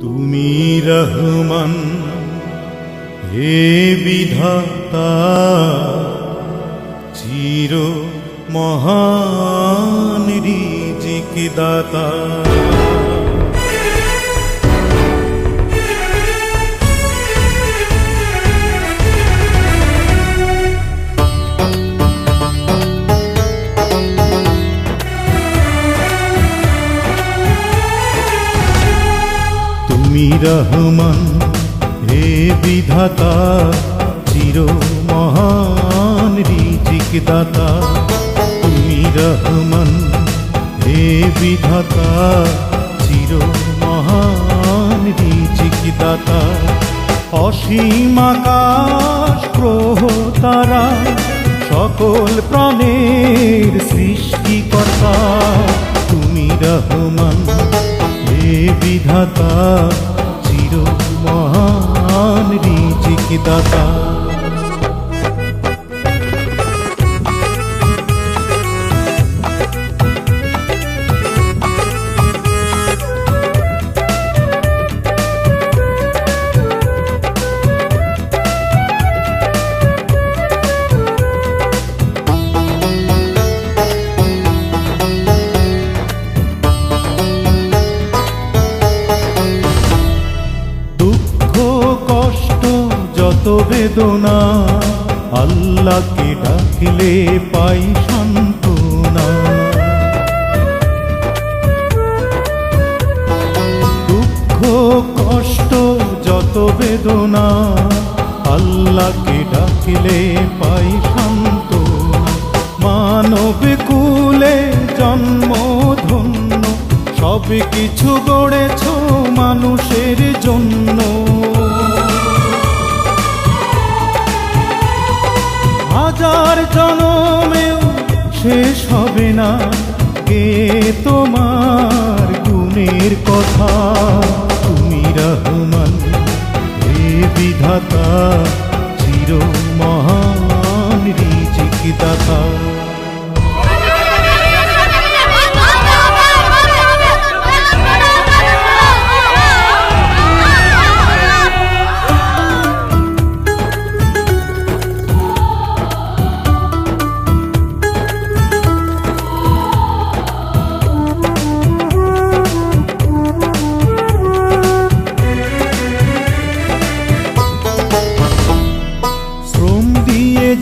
তুমি রহমান হে বিধাতা চির মহান রিজিক দাতা তুমি রহমান, হে বিধাতা চির মহান রিজিক দাতা তুমি রহমান, হে বিধাতা চির মহান রিজিক দাতা অসীম আকাশ, গ্রহ, তারা, সকল প্রাণের সৃষ্টিকর্তা। তুমি রহমান, হে বিধাতা চির মহান রিজিক দাতা। বেদনা। আল্লাহকে ডাকলে পাই সান্ত্বনা। দুঃখ, কষ্ট, যত বেদনা, আল্লাহকে ডাকলে পাই সান্ত্বনা। মানব কুলে জন্ম ধন্য সব কিছু গড়েছ মানুষের জন্য। হাজার জনমেও শেষ হবে না কে তোমার?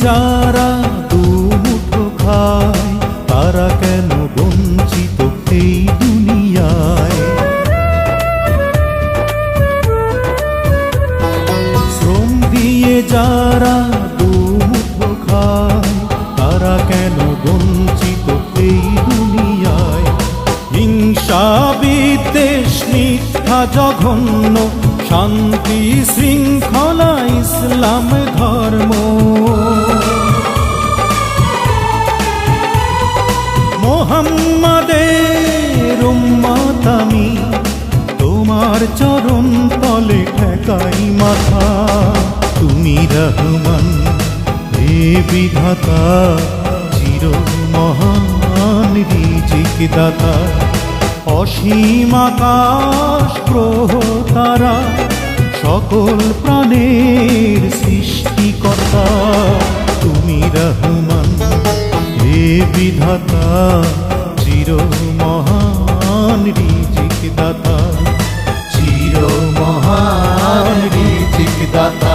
যারা দুমুঠো খায়, তারা কেন বঞ্চিত এই দুনিয়ায়? শ্রম দিয়ে যারা দুমুঠো খায়, তারা কেন বঞ্চিত এই দুনিয়ায়? হিংসা, বিদ্বেষ, মিথ্যা, জঘন্য, শান্তি, শৃঙ্খলা, ইসলাম, ধর্ম বিধাতা চির মহান রিজিক দাতা। অসীম আকাশ তারা, সকল প্রাণের সৃষ্টিকর্তা। তুমি রহমান, হে বিধাতা চির মহান রিজিক দাতা। চির মহান রিজিক দাতা।